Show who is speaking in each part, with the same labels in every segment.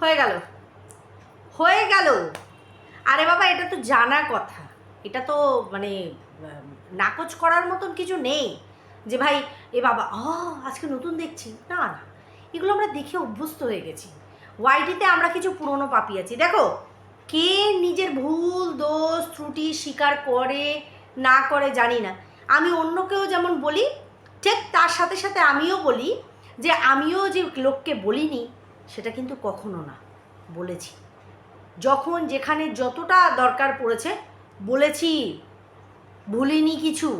Speaker 1: হয়ে গেল। হয়ে গেল। আরে বাবা, এটা তো জানা কথা। এটা তো মানে নাকচ করার মতন কিছু নেই। যে ভাই, এ বাবা ও আজকে নতুন দেখছি। না না, এগুলো আমরা দেখে অভ্যস্ত হয়ে গেছি। ওয়াইটিতে আমরা কিছু পুরনো পাপি আছি। দেখো, কে নিজের ভুল, দোষ, ত্রুটি স্বীকার করে, না করে জানি না। আমি অন্যকেও যেমন বলি, ঠিক তার সাথে সাথে আমিও বলি যে, আমিও যে লোককে বলিনি সেটা কিন্তু কখনো না, বলেছি। যখন যেখানে যতটা দরকার পড়েছে, বলেছি। ভুলিনি কিছু।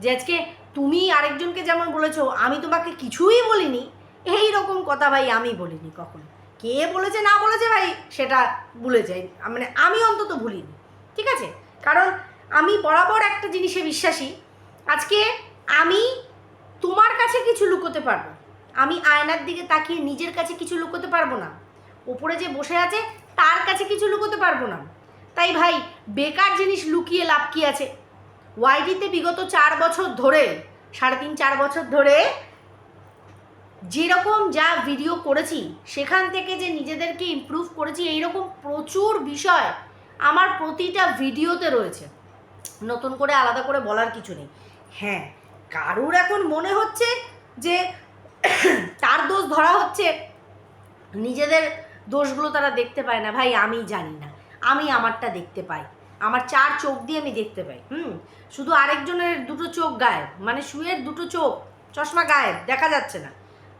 Speaker 1: যে আজকে তুমি আরেকজনকে যেমন বলেছ, আমি তোমাকে কিছুই বলিনি এই রকম কথা ভাই আমি বলিনি কখনো। কে বলেছে, না বলেছে ভাই, সেটা ভুলে যাই। মানে আমি অন্তত ভুলিনি, ঠিক আছে? কারণ আমি বরাবর একটা জিনিসে বিশ্বাসী। আজকে আমি তোমার কাছে কিছু লুকোতে পারব আমি আয়নার দিকে তাকিয়ে নিজের কাছে কিছু লুকোতে পারব না। ওপরে যে বসে আছে, তার কাছে কিছু লুকোতে পারব না। তাই ভাই, বেকার জিনিস লুকিয়ে লাভ কি আছে? ওয়াইটিতে বিগত চার বছর ধরে, সাড়ে তিন, চার বছর ধরে যেরকম যা ভিডিও করেছি, সেখান থেকে যে নিজেদেরকে ইমপ্রুভ করেছি, এইরকম প্রচুর বিষয় আমার প্রতিটা ভিডিওতে রয়েছে। নতুন করে আলাদা করে বলার কিছু নেই। হ্যাঁ কারুর এখন মনে হচ্ছে যে তার দোষ ধরা হচ্ছে নিজেদের দোষগুলো তারা দেখতে পায় না। ভাই, আমি জানি না। আমি আমারটা দেখতে পাই। আমার চার চোখ দিয়ে আমি দেখতে পাই। হুম? শুধু আরেকজনের দুটো চোখ গায়েব। মানে শুয়ের দুটো চোখ, চশমা গায়েব, দেখা যাচ্ছে না।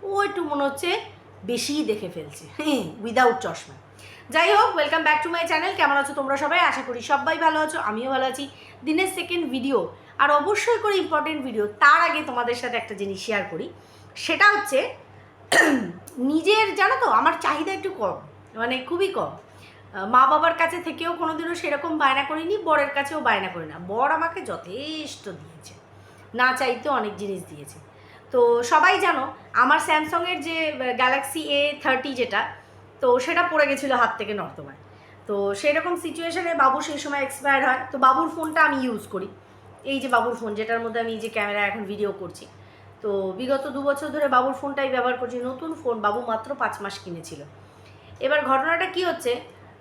Speaker 1: ও একটু মনে হচ্ছে বেশিই দেখে ফেলছে। হ্যাঁ উইদাউট চশমা। যাই হোক welcome back to my channel কেমন আছো তোমরা সবাই? আশা করি সবাই ভালো আছো, আমিও ভালো আছি। দিনের সেকেন্ড ভিডিও আর অবশ্যই করে ইম্পর্টেন্ট ভিডিও তার আগে তোমাদের সাথে একটা জিনিস শেয়ার করি। সেটা হচ্ছে, নিজের, জানো তো, আমার চাহিদা একটু কম মানে খুবই কম। মা বাবার কাছে থেকেও কোনোদিনও সেরকম বায়না করিনি, বরের কাছেও বায়না করি না বর আমাকে যথেষ্ট দিয়েছে, না চাইতেও অনেক জিনিস দিয়েছে। তো সবাই জানো, আমার স্যামসংয়ের যে গ্যালাক্সি এ থার্টি যেটা, তো সেটা পড়ে গেছিল হাত থেকে নর্দমায়। তো সেরকম সিচুয়েশানে বাবু সেই সময় এক্সপায়ার হয়। তো বাবুর ফোনটা আমি ইউজ করি। এই যে বাবুর ফোন যেটার মধ্যে আমি যে ক্যামেরা এখন ভিডিও করছি। তো বিগত দু বছর ধরে বাবুর ফোনটাই ব্যবহার করছি, নতুন ফোন, বাবু মাত্র পাঁচ মাস কিনেছিল। এবার ঘটনাটা কি হচ্ছে,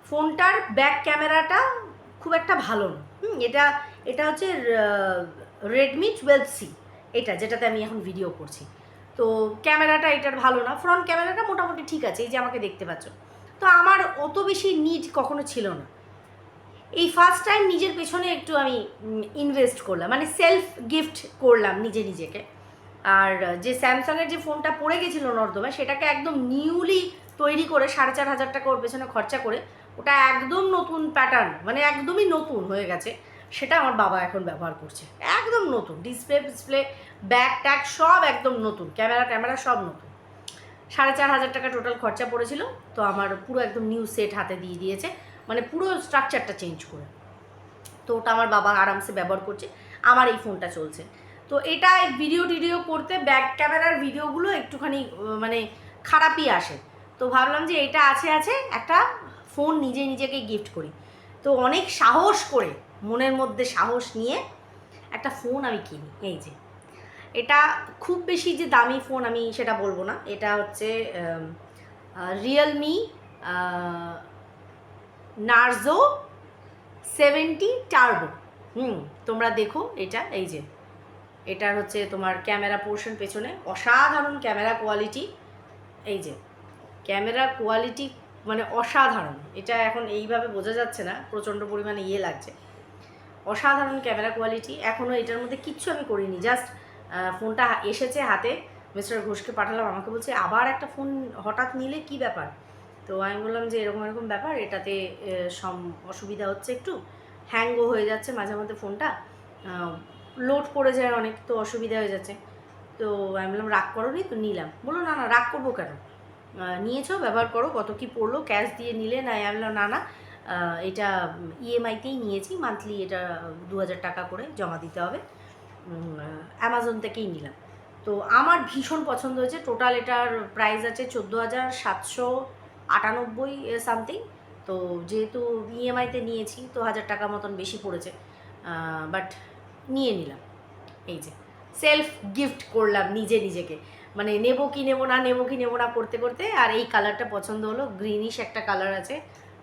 Speaker 1: ফোনটার ব্যাক ক্যামেরাটা খুব একটা ভালো না। এটা এটা হচ্ছে রেডমি টুয়েলভ সি এটা যেটাতে আমি এখন ভিডিও করছি। তো ক্যামেরাটা এটার ভালো না ফ্রন্ট ক্যামেরাটা মোটামুটি ঠিক আছে, এই যে আমাকে দেখতে পাচ্ছ। তো আমার অত বেশি নিড কখনো ছিল না। এই ফার্স্ট টাইম নিজের পেছনে একটু আমি ইনভেস্ট করলাম মানে সেলফ গিফট করলাম নিজে নিজেকে। আর যে স্যামসাংয়ের যে ফোনটা পড়ে গেছিল নর্দমায়, সেটাকে একদম নিউলি তৈরি করে সাড়ে চার হাজার টাকা ওর পেছনে খরচা করে, ওটা একদম নতুন প্যাটার্ন মানে একদমই নতুন হয়ে গেছে, সেটা আমার বাবা এখন ব্যবহার করছে। একদম নতুন ডিসপ্লে ডিসপ্লে ব্যাগ ট্যাগ সব একদম নতুন, ক্যামেরা, ট্যামেরা সব নতুন। সাড়ে চার হাজার টাকা টোটাল খরচা পড়েছিল, তো আমার পুরো একদম নিউ সেট হাতে দিয়ে দিয়েছে মানে পুরো স্ট্রাকচারটা চেঞ্জ করে। তো ওটা আমার বাবা আরামসে ব্যবহার করছে, আমার এই ফোনটা চলছে। তো এটা ভিডিও টিডিও করতে ব্যাক ক্যামেরার ভিডিওগুলো একটুখানি মানে খারাপই আসে। তো ভাবলাম যে এটা আছে আছে, একটা ফোন নিজে নিজেকে গিফট করি। তো অনেক সাহস করে, মনের মধ্যে সাহস নিয়ে একটা ফোন আমি কিনি, এই যে। এটা খুব বেশি যে দামি ফোন আমি সেটা বলব না। এটা হচ্ছে রিয়েলমি নার্জো সেভেন্টি টার্বো হুম, তোমরা দেখো এটা, এই যে। এটার হচ্ছে তোমার ক্যামেরা পোর্শন পেছনে। অসাধারণ ক্যামেরা কোয়ালিটি। এই যে, ক্যামেরা কোয়ালিটি মানে অসাধারণ। এটা এখন এইভাবে বোঝা যাচ্ছে না, প্রচণ্ড পরিমাণে ইয়ে লাগছে। অসাধারণ ক্যামেরা কোয়ালিটি। এখনও এটার মধ্যে কিচ্ছু আমি করিনি। জাস্ট ফোনটা এসেছে হাতে। মিস্টার ঘোষকে পাঠালাম, আমাকে বলছে, আবার একটা ফোন হঠাৎ নিলে কি ব্যাপার? তো আমি বললাম যে, এরকম এরকম ব্যাপার। এটাতে সম, অসুবিধা হচ্ছে একটু। হ্যাংও হয়ে যাচ্ছে মাঝে মধ্যে ফোনটা। লোড পড়ে যায় অনেক, তো অসুবিধা হয়ে যাচ্ছে। তো আমি বললাম, রাগ করো নি তো নিলাম। বলল, না না, রাগ করব কেন? নিয়েছো, ব্যবহার করো, কত কি পড়ল ক্যাশ দিয়ে নিলে? না, আমি বললাম, না না এটা ইএমআইতেই নিয়েছি মান্থলি এটা দু হাজার টাকা করে জমা দিতে হবে। অ্যামাজন থেকেই নিলাম। তো আমার ভীষণ পছন্দ হয়েছে টোটাল এটার প্রাইস আছে চোদ্দ হাজার সাতশো আটানব্বই সামথিং তো যেহেতু ইএমআইতে নিয়েছি, তো হাজার টাকা মতন বেশি পড়েছে। বাট নিয়ে নিলাম। এই যে সেলফ গিফট করলাম নিজে নিজেকে। মানে নেব কি নেব না নেব কি নেব না করতে করতে, আর এই কালারটা পছন্দ হলো গ্রিনিশ একটা কালার আছে,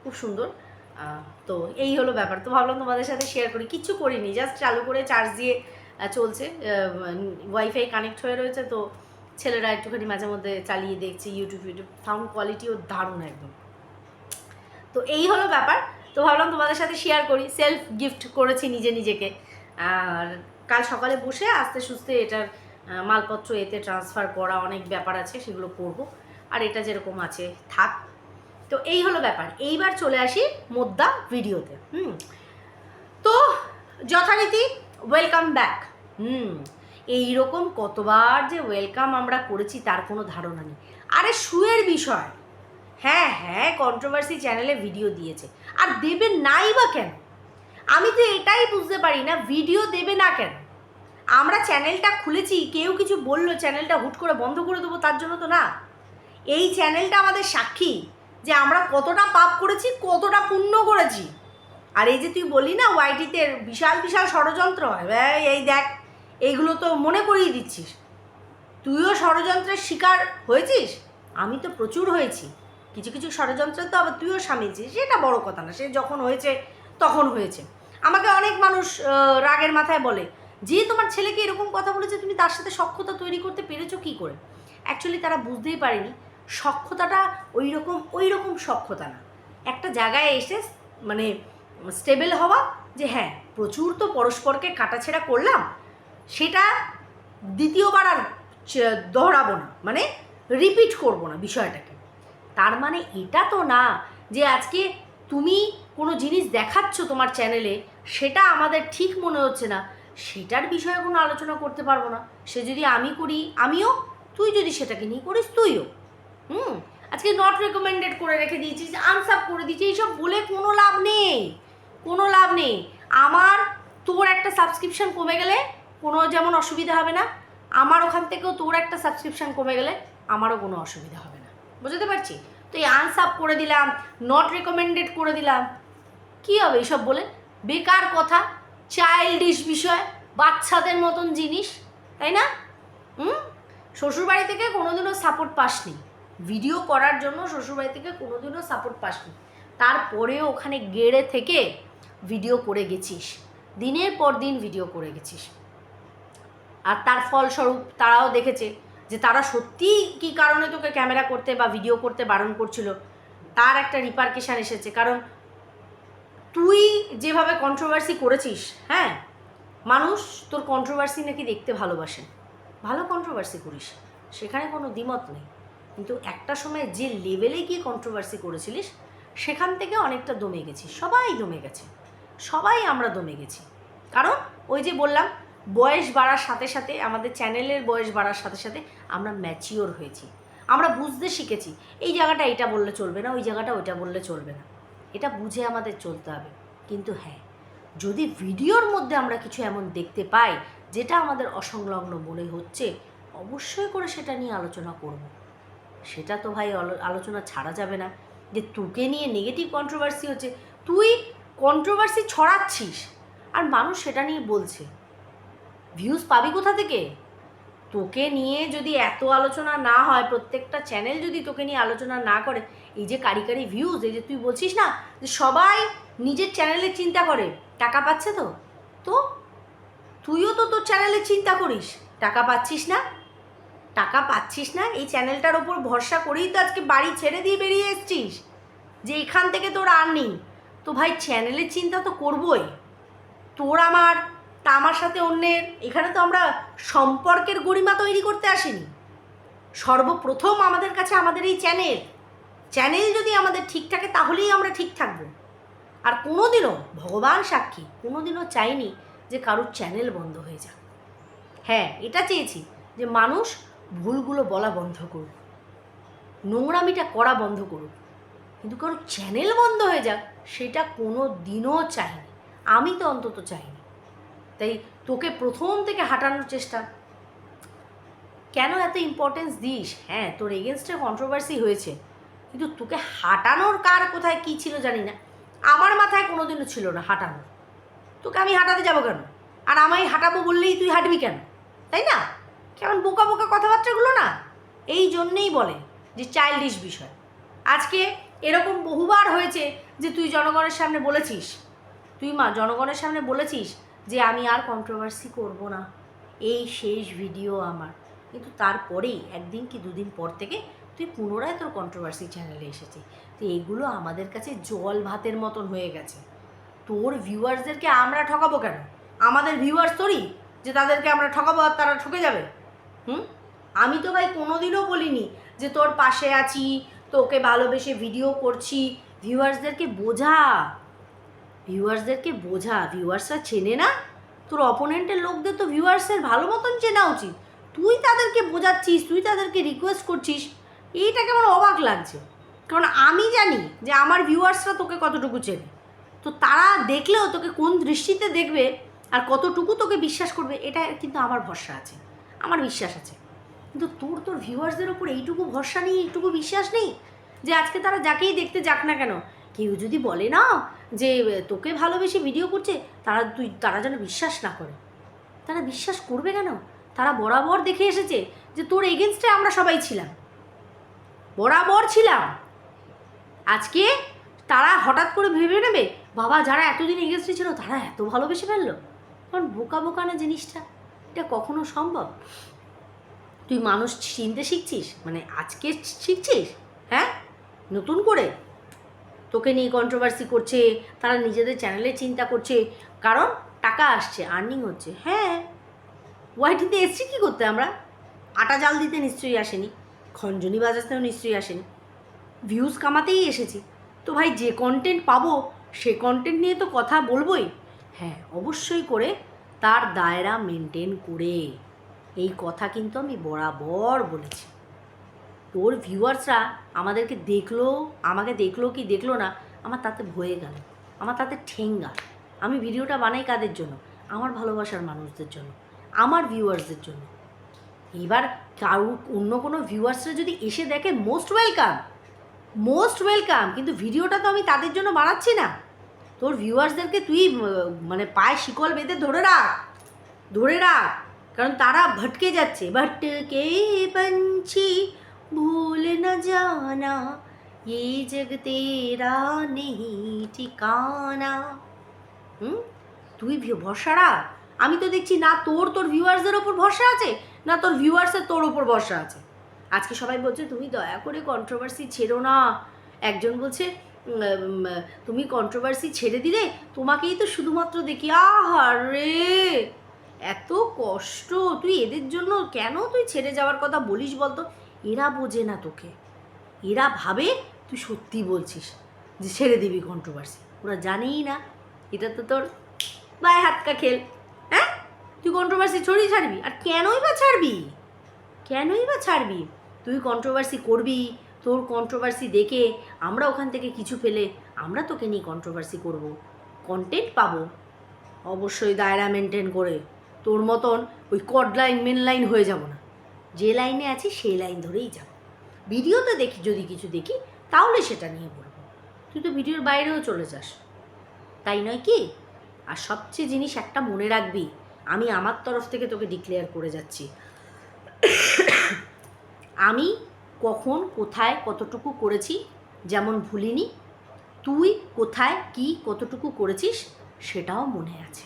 Speaker 1: খুব সুন্দর। তো এই হলো ব্যাপার। তো ভাবলাম তোমাদের সাথে শেয়ার করি। কিচ্ছু করিনি জাস্ট চালু করে চার্জ দিয়ে চলছে। ওয়াইফাই কানেক্ট হয়ে রয়েছে, তো ছেলেরা একটুখানি মাঝে মধ্যে চালিয়ে দেখছে ইউটিউব ইউটিউব সাউন্ড কোয়ালিটিও দারুণ একদম। তো এই হলো ব্যাপার। তো ভাবলাম তোমাদের সাথে শেয়ার করি। সেলফ গিফট করেছি নিজে নিজেকে। আর কাল সকালে বসে আস্তে সুস্তে এটার মালপত্র এতে ট্রান্সফার করা অনেক ব্যাপার আছে, সেগুলো করব। আর এটা যেরকম আছে, থাক। তো এই হলো ব্যাপার। এইবার চলে আসি মোদ্দা ভিডিওতে, হুম। তো যথারীতি ওয়েলকাম ব্যাক হুম। এইরকম কতবার যে ওয়েলকাম আমরা করেছি, তার কোনো ধারণা নেই। আরে শুয়ের বিষয়। হ্যাঁ হ্যাঁ কন্ট্রোভার্সি চ্যানেলে ভিডিও দিয়েছে। আর দেবে নাই বা কেন? আমি তো এটাই বুঝতে পারি না ভিডিও দেবে না কেন? আমরা চ্যানেলটা খুলেছি কেউ কিছু বলল চ্যানেলটা হুট করে বন্ধ করে দেবো তার জন্য তো না। এই চ্যানেলটা আমাদের সাক্ষী যে আমরা কতটা পাপ করেছি কতটা পুণ্য করেছি। আর এই যে তুই বললি না ওয়াইটিতে বিশাল বিশাল ষড়যন্ত্র হয় এই, এই দেখ এইগুলো তো মনে করিয়ে দিচ্ছিস। তুইও ষড়যন্ত্রের শিকার হয়েছিস? আমি তো প্রচুর হয়েছি। কিছু কিছু ষড়যন্ত্রে তো আবার তুইও সামিলছিস সেটা বড় কথা না সে যখন হয়েছে তখন হয়েছে। আমাকে অনেক মানুষ রাগের মাথায় বলে যে তোমার ছেলেকে এরকম কথা বলেছে, তুমি তার সাথে সক্ষতা তৈরি করতে পেরেছ কী করে? অ্যাকচুয়ালি তারা বুঝতেই পারেনি সক্ষতাটা ওই রকম ওই রকম সক্ষতা না। একটা জায়গায় এসে মানে স্টেবল হওয়া যে হ্যাঁ প্রচুর তো পরস্পরকে কাটাছেড়া করলাম, সেটা দ্বিতীয়বার আর দোহরাবো না মানে রিপিট করব না বিষয়টাকে। তার মানে এটা তো না যে আজকে তুমি কোনো জিনিস দেখাচ্ছ তোমার চ্যানেলে সেটা আমাদের ঠিক মনে হচ্ছে না। সেটার বিষয়ে কোনো আলোচনা করতে পারব না। সে যদি আমি করি, আমিও? তুই যদি সেটাকে নিয়ে করিস, তুইও। হুম? আজকে নট রেকমেন্ডেড করে রেখে দিয়েছিস আনসাপ করে দিয়েছিস এইসব বলে কোনো লাভ নেই। কোনো লাভ নেই। আমার, তোর একটা সাবস্ক্রিপশন কমে গেলে কোনো যেমন অসুবিধা হবে না। আমার ওখান থেকেও তোর একটা সাবস্ক্রিপশন কমে গেলে আমারও কোনো অসুবিধা হবে না। বুঝতে পারছি? তো এই আনসাপ করে দিলাম নট রেকমেন্ডেড করে দিলাম। কী হবে এইসব বলে? বেকার কথা চাইল্ডিশ বিষয়, বাচ্চাদের মতন জিনিস, তাই না? হুম? শ্বশুরবাড়ি থেকে কোনোদিনও সাপোর্ট পাসনি। ভিডিও করার জন্য শ্বশুরবাড়ি থেকে কোনোদিনও সাপোর্ট পাসনি। তারপরেও ওখানে গেড়ে থেকে ভিডিও করে গেছিস। দিনের পর দিন ভিডিও করে গেছিস। আর তার ফলস্বরূপ তারাও দেখেছে যে তারা সত্যিই কী কারণে তোকে ক্যামেরা করতে বা ভিডিও করতে বারণ করছিল। তার একটা রিপার্কেশান এসেছে। কারণ তুই যেভাবে কন্ট্রোভার্সি করেছিস হ্যাঁ? মানুষ তোর কন্ট্রোভার্সি নাকি দেখতে ভালোবাসে। ভালো কন্ট্রোভার্সি করিস, সেখানে কোনো দ্বিমত নেই। কিন্তু একটা সময় যে লেভেলে গিয়ে কন্ট্রোভার্সি করেছিলিস, সেখান থেকে অনেকটা দমে গেছি সবাই দমে গেছে। সবাই আমরা দমে গেছি। কারণ ওই যে বললাম, বয়স বাড়ার সাথে সাথে, আমাদের চ্যানেলের বয়স বাড়ার সাথে সাথে আমরা ম্যাচিওর হয়েছি। আমরা বুঝতে শিখেছি, এই জায়গাটা এটা বললে চলবে না, ওই জায়গাটা ওইটা বললে চলবে না। এটা বুঝে আমাদের চলতে হবে। কিন্তু হ্যাঁ যদি ভিডিওর মধ্যে আমরা কিছু এমন দেখতে পাই, যেটা আমাদের অসংলগ্ন মনে হচ্ছে, অবশ্যই করে সেটা নিয়ে আলোচনা করব। সেটা তো ভাই আলোচনা ছাড়া যাবে না। যে তোকে নিয়ে নেগেটিভ কন্ট্রোভার্সি হচ্ছে, তুই কন্ট্রোভার্সি ছড়াচ্ছিস, আর মানুষ সেটা নিয়ে বলছে। ভিউজ পাবি কোথা থেকে? তোকে নিয়ে যদি এত আলোচনা না হয়, প্রত্যেকটা চ্যানেল যদি তোকে নিয়ে আলোচনা না করে, এই যে কারি কারি ভিউজ এই যে তুই বলছিস না যে সবাই নিজের চ্যানেলের চিন্তা করে, টাকা পাচ্ছে তো? তো? তুইও তো তোর চ্যানেলের চিন্তা করিস, টাকা পাচ্ছিস না? টাকা পাচ্ছিস না? এই চ্যানেলটার ওপর ভরসা করেই তো আজকে বাড়ি ছেড়ে দিয়ে বেরিয়ে এসছিস, যে এখান থেকে তোর আর্নিং তো ভাই চ্যানেলের চিন্তা তো করবই। তোর আমার তা আমার সাথে অন্যের, এখানে তো আমরা সম্পর্কের গরিমা তৈরি করতে আসিনি। সর্বপ্রথম আমাদের কাছে আমাদের এই চ্যানেল। চ্যানেল যদি আমাদের ঠিক থাকে, তাহলেই আমরা ঠিক থাকব। আর কোনোদিনও, ভগবান সাক্ষী, কোনোদিনও চাইনি যে কারোর চ্যানেল বন্ধ হয়ে যাক। হ্যাঁ এটা চেয়েছি যে মানুষ ভুলগুলো বলা বন্ধ করুক। নোংরামিটা করা বন্ধ করুক। কিন্তু কারোর চ্যানেল বন্ধ হয়ে যাক, সেটা কোনো দিনও চাইনি। আমি তো অন্তত চাইনি। তাই তোকে প্রথম থেকে হাঁটানোর চেষ্টা। কেন এত ইম্পর্টেন্স দিস? হ্যাঁ তোর এগেনস্টে কন্ট্রোভার্সি হয়েছে, কিন্তু তোকে হাঁটানোর কার কোথায় কী ছিল জানি না। আমার মাথায় কোনোদিনও ছিল না হাঁটানো। তোকে আমি হাঁটাতে যাব কেন? আর আমায় হাঁটাবো বললেই তুই হাঁটবি কেন? তাই না? কেমন বোকা বোকা কথাবার্তাগুলো না? এই জন্যেই বলে যে চাইল্ডিশ বিষয়। আজকে এরকম বহুবার হয়েছে যে তুই জনগণের সামনে বলেছিস। তুই মা, জনগণের সামনে বলেছিস যে আমি আর কন্ট্রোভার্সি করব না। এই শেষ ভিডিও আমার। কিন্তু তারপরেই, একদিন কি দুদিন পর থেকে তুই পুনরায় তোর কন্ট্রোভার্সি চ্যানেলে এসেছি। তো এগুলো আমাদের কাছে জল ভাতের মতন হয়ে গেছে। তোর ভিউয়ার্সদেরকে আমরা ঠকাবো কেন? আমাদের ভিউয়ার্স তোরই, যে তাদেরকে আমরা ঠকাবো আর তারা ঠকে যাবে। হুম? আমি তো ভাই কোনোদিনও বলিনি যে তোর পাশে আছি, তোকে ভালোবেসে ভিডিও করছি। ভিউয়ার্সদেরকে বোঝা। ভিউয়ার্সদেরকে বোঝা, ভিউয়ার্সরা চেনে না? তোর অপোনেন্টের লোকদের তো ভিউয়ার্সের ভালো মতন চেনা উচিত। তুই তাদেরকে বোঝাচ্ছিস, তুই তাদেরকে রিকোয়েস্ট করছিস, এইটা কেমন অবাক লাগছে? কারণ আমি জানি যে আমার ভিউয়ার্সরা তোকে কতটুকু চেনে। তো তারা দেখলেও তোকে কোন দৃষ্টিতে দেখবে আর কতটুকু তোকে বিশ্বাস করবে, এটা কিন্তু আমার ভরসা আছে। আমার বিশ্বাস আছে। কিন্তু তোর তোর ভিউয়ার্সদের ওপর এইটুকু ভরসা নেই, এইটুকু বিশ্বাস নেই? যে আজকে তারা যাকেই দেখতে যাক না কেন, কেউ যদি বলে না যে, তোকে ভালোবেসে ভিডিও করছে, তারা তুই, তারা যেন বিশ্বাস না করে। তারা বিশ্বাস করবে কেন? তারা বরাবর দেখে এসেছে যে, তোর এগেনস্টে আমরা সবাই ছিলাম। বরাবর ছিলাম। আজকে তারা হঠাৎ করে ভেবে নেবে, বাবা যারা এতদিন এগেনস্টে ছিল, তারা এত ভালোবেসে ফেলল। কারণ বোকা বোকা না জিনিসটা? এটা কখনো সম্ভব? তুই মানুষ চিনতে শিখছিস? মানে আজকে শিখছিস? হ্যাঁ? নতুন করে? তোকে নিয়ে কন্ট্রোভার্সি করছে, তারা নিজেদের চ্যানেলে চিন্তা করছে, কারণ টাকা আসছে আর্নিং হচ্ছে। হ্যাঁ ওয়াইটিতে এসছি কী করতে আমরা? আটা জাল দিতে নিশ্চয়ই আসেনি, খঞ্জনি বাজাতেও নিশ্চয়ই আসেনি। ভিউজ কামাতেই এসেছি। তো ভাই, যে কন্টেন্ট পাবো, সে কন্টেন্ট নিয়ে তো কথা বলবোই। হ্যাঁ অবশ্যই করে তার দায়রা মেনটেন করে। এই কথা কিন্তু আমি বরাবর বলেছি। তোর ভিউয়ার্সরা আমাদেরকে দেখল, আমাকে দেখল কি দেখল না, আমার তাতে ভয়ে গেল, আমার তাতে ঠেঙ্গা। আমি ভিডিওটা বানাই কাদের জন্য? আমার ভালোবাসার মানুষদের জন্য, আমার ভিউয়ার্সদের জন্য। এবার কারও, অন্য কোনো ভিউয়ার্সরা যদি এসে দেখে মোস্ট ওয়েলকাম মোস্ট ওয়েলকাম কিন্তু ভিডিওটা তো আমি তাদের জন্য বানাচ্ছি না। তোর ভিউয়ার্সদেরকে তুই মানে পায়ে শিকল বেঁধে ধরে রাখ ধরে রাখ, কারণ তারা ভটকে যাচ্ছে। ভটকে पंछी ভুল না জানা ये जग तेरा नहीं ठिकाना হুম তুই ভি- ভরসা রাখ আমি তো দেখছি না তোর তোর ভিউয়ার্সদের ওপর ভরসা আছে না তোর ভিউয়ার্সের তোর ওপর ভরসা আছে আজকে সবাই বলছে তুমি দয়া করে কন্ট্রোভার্সি ছেড়ো না একজন বলছে উম, উম, তুমি কন্ট্রোভার্সি ছেড়ে দিলে তোমাকেই তো শুধুমাত্র দেখি আহারে এত কষ্ট তুই এদের জন্য কেন তুই ছেড়ে যাওয়ার কথা বলিস বলতো এরা বোঝে না তোকে। এরা ভাবে তুই সত্যি বলছিস যে ছেড়ে দিবি কন্ট্রোভার্সি ওরা জানেই না। এটা তো তোর বাই হাতকা খেল। হ্যাঁ? তুই কন্ট্রোভার্সি ছড়িয়ে ছাড়বি। আর কেনই বা ছাড়বি? কেনই বা ছাড়বি? তুই কন্ট্রোভার্সি করবি, তোর কন্ট্রোভার্সি দেখে আমরা ওখান থেকে কিছু পেলে আমরা তোকে নিয়ে কন্ট্রোভার্সি করব। কন্টেন্ট পাবো। অবশ্যই দায়রা মেনটেন করে। তোর মতন ওই কড লাইন মেন লাইন হয়ে যাব না। যে লাইনে আছি সেই লাইন ধরেই যাব। ভিডিওতে দেখি, যদি কিছু দেখি, তাহলে সেটা নিয়ে বলব। তুই তো ভিডিওর বাইরেও চলে যাস। তাই নয় কি? আর সবচেয়ে জিনিস একটা মনে রাখবি, আমি আমার তরফ থেকে তোকে ডিক্লেয়ার করে যাচ্ছি। আমি কখন, কোথায়, কতটুকু করেছি, যেমন ভুলিনি, তুই কোথায়, কি, কতটুকু করেছিস, সেটাও মনে আছে।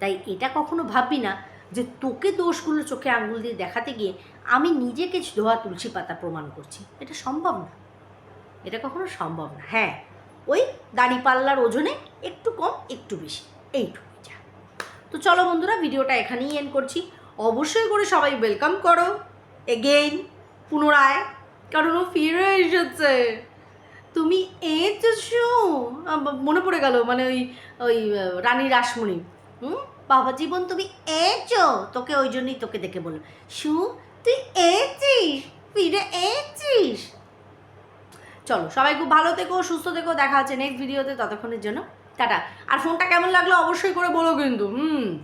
Speaker 1: তাই এটা কখনো ভাববি না যে তোকে দোষগুলো চোখে আঙুল দিয়ে দেখাতে গিয়ে আমি নিজেকে ধোয়া তুলসী পাতা প্রমাণ করছি। এটা সম্ভব না। এটা কখনো সম্ভব না। হ্যাঁ ওই দাড়িপাল্লার ওজনে একটু কম, একটু বেশি। এইটুকু যা। তো চলো বন্ধুরা, ভিডিওটা এখানেই এন্ড করছি। অবশ্যই করে সবাই ওয়েলকাম করো। এগেইন পুনরায় কারণ ও ফিরে এসেছে। তুমি এসেছ মনে পড়ে গেল মানে ওই ওই রানী রাসমণি। হুম? বাবা, জীবন তুমি এচো। তোকে ওই জন্যই তোকে দেখে বলল শু, তুই এচিস? ফিরে এচিস? চলো, সবাই খুব ভালো থেকো, সুস্থ থেকো, দেখা হচ্ছে নেক্সট ভিডিওতে ততক্ষণের জন্য। টাটা। আর ফোনটা কেমন লাগল অবশ্যই করে বলো কিন্তু, হুম।